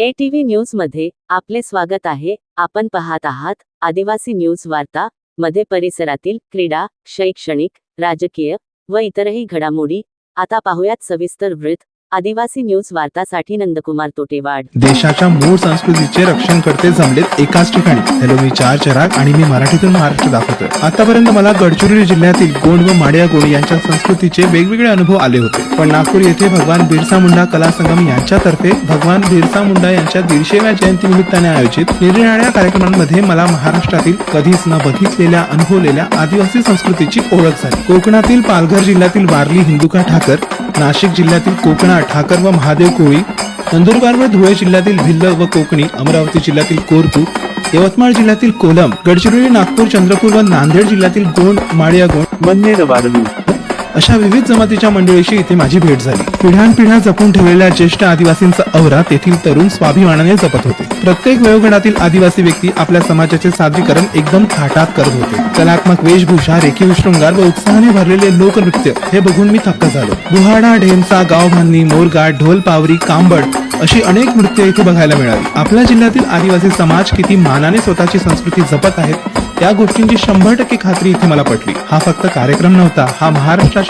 ए TV न्यूजमध्ये आपले स्वागत आहे. आपण पाहत आहात आदिवासी न्यूज वार्ता मध्ये परिसरातील क्रीडा शैक्षणिक राजकीय व इतरही घडामोडी. आता पाहुयात सविस्तर वृत्त आदिवासी न्यूज वार्तासाठी नंदकुमार तोटेवाड. देशाच्या मूळ संस्कृतीचे रक्षण करते जमलेत एकाच ठिकाणी. हॅलो मी चार चराग आणि मी मराठीतून महाराष्ट्र दाखवतोय. आतापर्यंत मला गडचिरोली जिल्ह्यातील गोंड व माडिया गोंड यांच्या संस्कृतीचे वेगवेगळे अनुभव आले होते. पण नागपूर येथे भगवान बिरसा मुंडा कला संगम यांच्यातर्फे भगवान बिरसा मुंडा यांच्या दीडशेव्या जयंती निमित्ताने आयोजित निरनिराळ्या कार्यक्रमांमध्ये मला महाराष्ट्रातील कधीच न बघितलेल्या अनुभवलेल्या आदिवासी संस्कृतीची ओळख झाली. कोकणातील पालघर जिल्ह्यातील वारली हिंदुका ठाकर नाशिक जिल्ह्यातील कोकणा ठाकर व महादेव कोळी नंदुरबार व धुळे जिल्ह्यातील भिल्ल व कोकणी अमरावती जिल्ह्यातील कोरकू यवतमाळ जिल्ह्यातील कोलम गडचिरोली नागपूर चंद्रपूर व नांदेड जिल्ह्यातील गोंड माळियागोंड मन्नेर वारली अशा विविध जमातीच्या मंडळीशी इथे माझी भेट झाली. पिढ्यानपिढ्या जपून ठेवलेल्या ज्येष्ठ आदिवासींचा अवरा तेथील तरुण स्वाभिमानाने जपत होते. प्रत्येक वयोगणातील आदिवासी व्यक्ती आपल्या समाजाचे सादरीकरण एकदम थाटात करत होते. कलात्मक वेशभूषा रेखीव शृंगार व उत्साहाने भरलेले लोकनृत्य हे बघून मी थक्क झालो. बुहाडा ढेमसा गावभांनी मोरगा ढोल पावरी कांबड अशी अनेक नृत्य इथे बघायला मिळाली. आपल्या जिल्ह्यातील आदिवासी समाज किती मानाने स्वतःची संस्कृती जपत आहेत या गोष्टींची शंभर टक्के खात्री इथे मला पटली. हा फक्त कार्यक्रम नव्हता हा महाराष्ट्राच्या